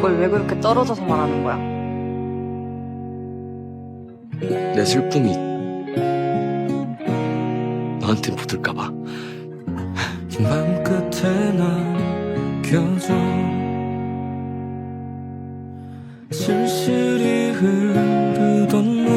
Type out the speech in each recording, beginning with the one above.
그걸 왜 그렇게 떨어져서 말하는 거야? 내 슬픔이 너한테 묻을까봐. 맘 끝에 남겨져 쓸쓸히 흐르던 너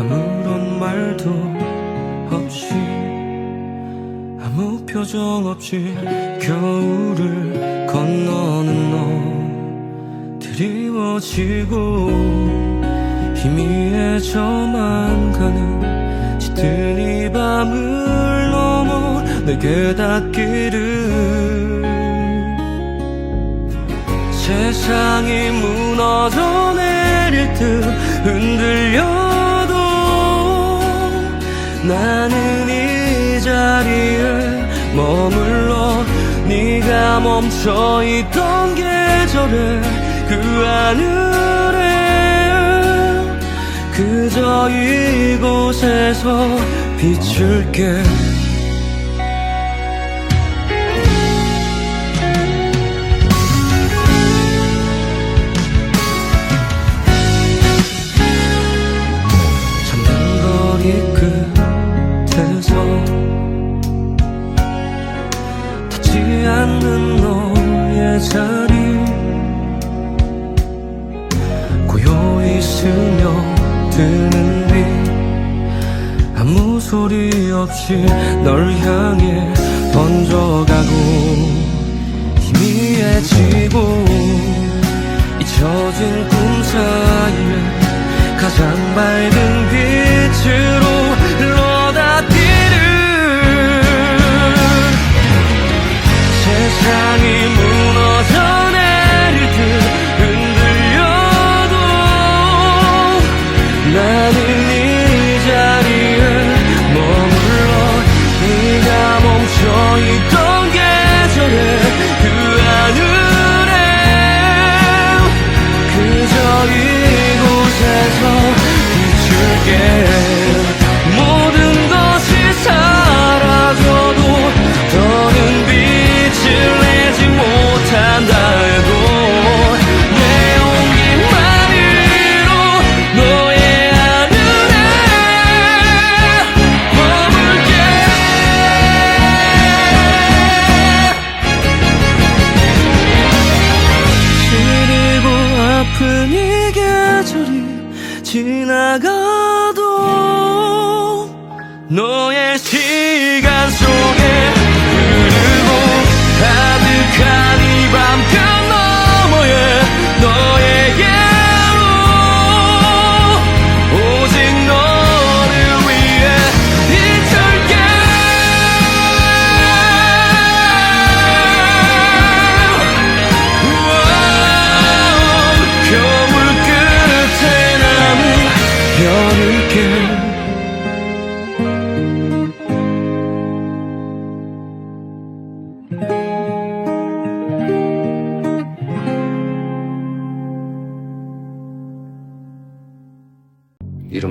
아무런 말도 없이 아무 표정 없이 겨울을 드리워지고 희미해져만 가는 짙은 이 밤을 넘어 내게 닿기를 세상이 무너져 내릴 듯 흔들려도 나는 이 자리에 머물러 네가 멈춰 있던 계절에 그 하늘에 그저 이곳에서 비출게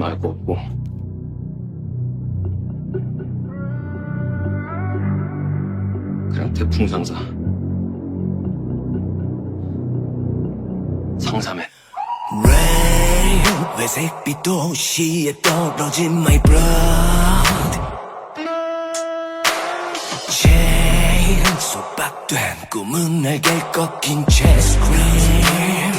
이름 알고 없고. 그냥 태풍 상사. Rain 회색빛 도시에 떨어진 my blood Chain 소박된 꿈은 날개 꺾인 채 scream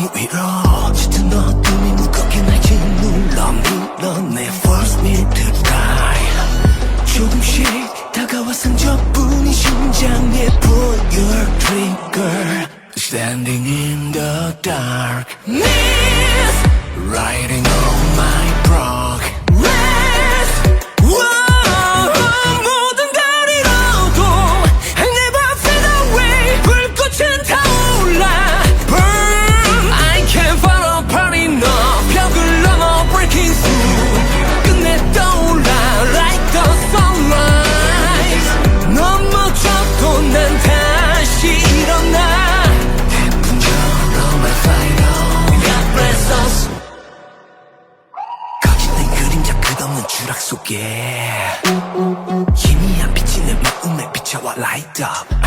저 지덩이 위로 짙은 어둠이 무겁게 날 짓눌러 밀어내 force me to die 조금씩 다가와 상처뿐인 심장에 pull your trigger Standing in the dark Miss Riding on my prog up.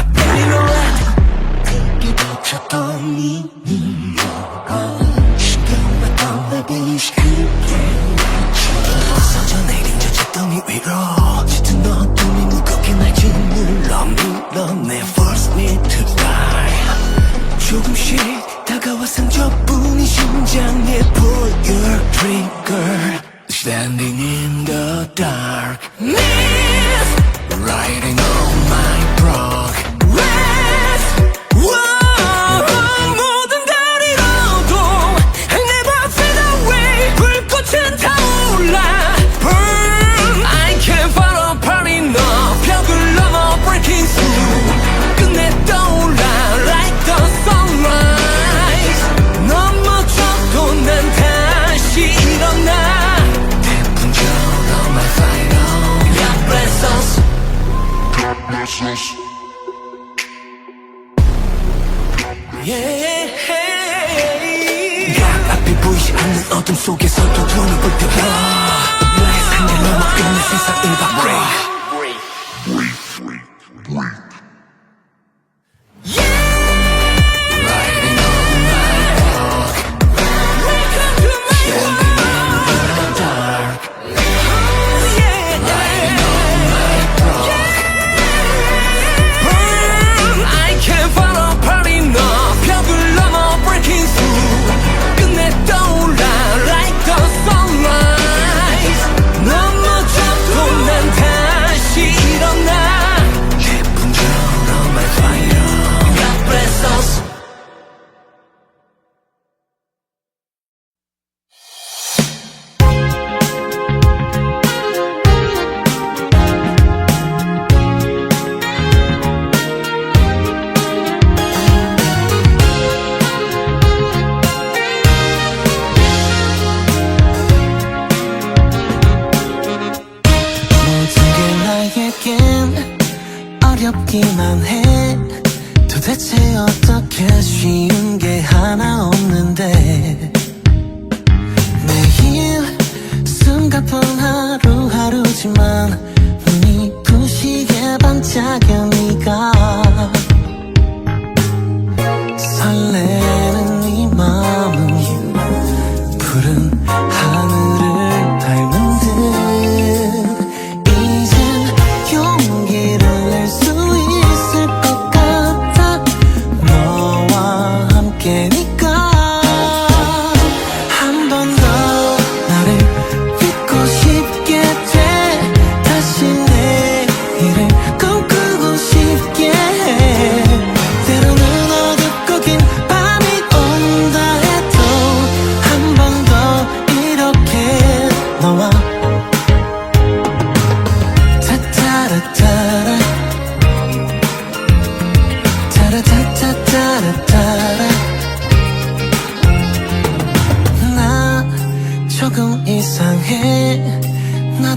속에서 또 부는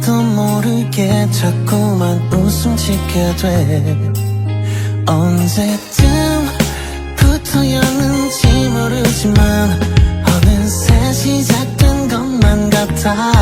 나도 모르게 자꾸만 웃음 짓게 돼. 언제쯤부터였는지 모르지만 어느새 시작된 것만 같아.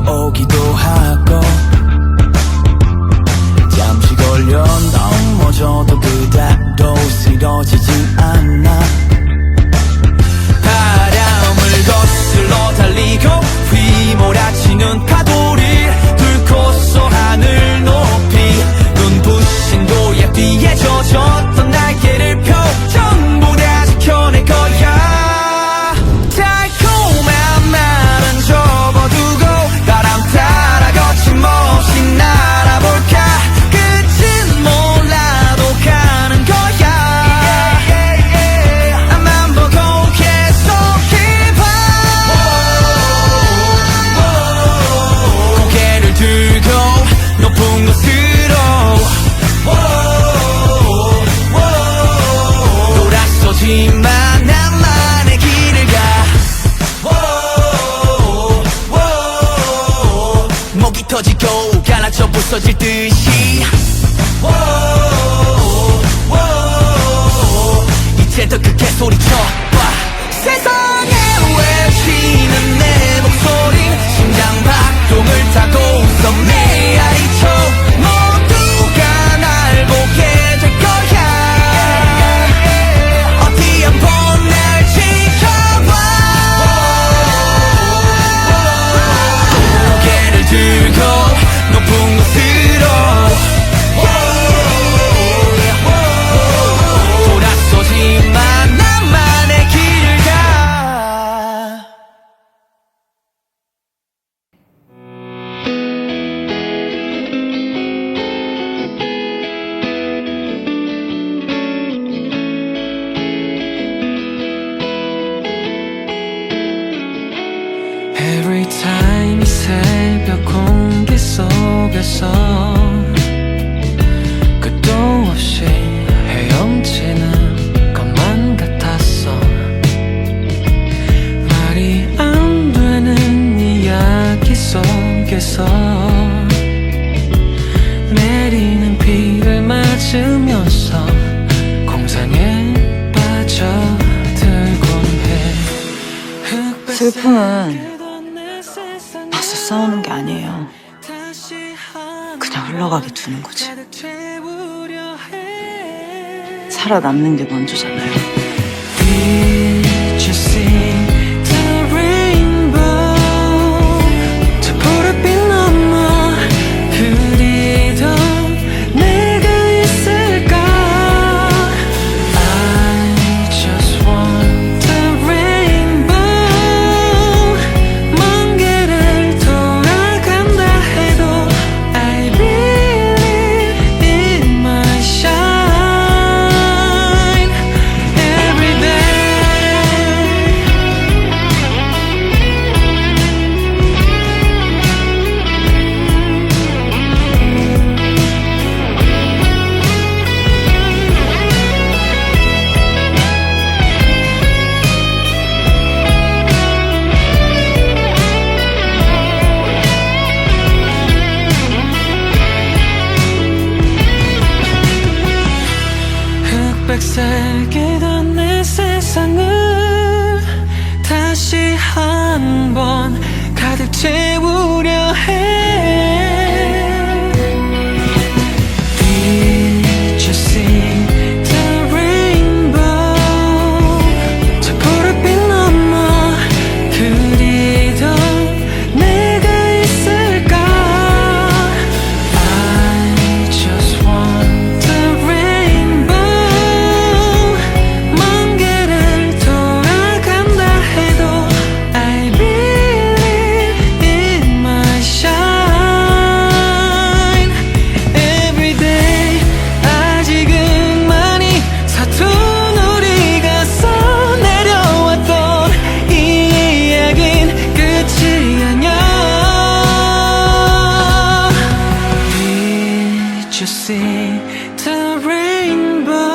멈춰오기도 하고 잠시 걸려 넘어져도 그닥도 쓰러지진 않아. 바람을 거슬러 달리고 휘몰아치는 파 부서질 듯이. 이제 더 크게 소리쳐 Every time 이 새벽 공기 속에서 끝도 없이 헤엄치는 것만 같았어. 말이 안 되는 이야기 속에서 내리는 비를 맞으면서 공상에 빠져들곤 해. 슬픔은 싸우는 게 아니에요. 그냥 흘러가게 두는 거지. 살아남는 게 먼저잖아요. to rainbow.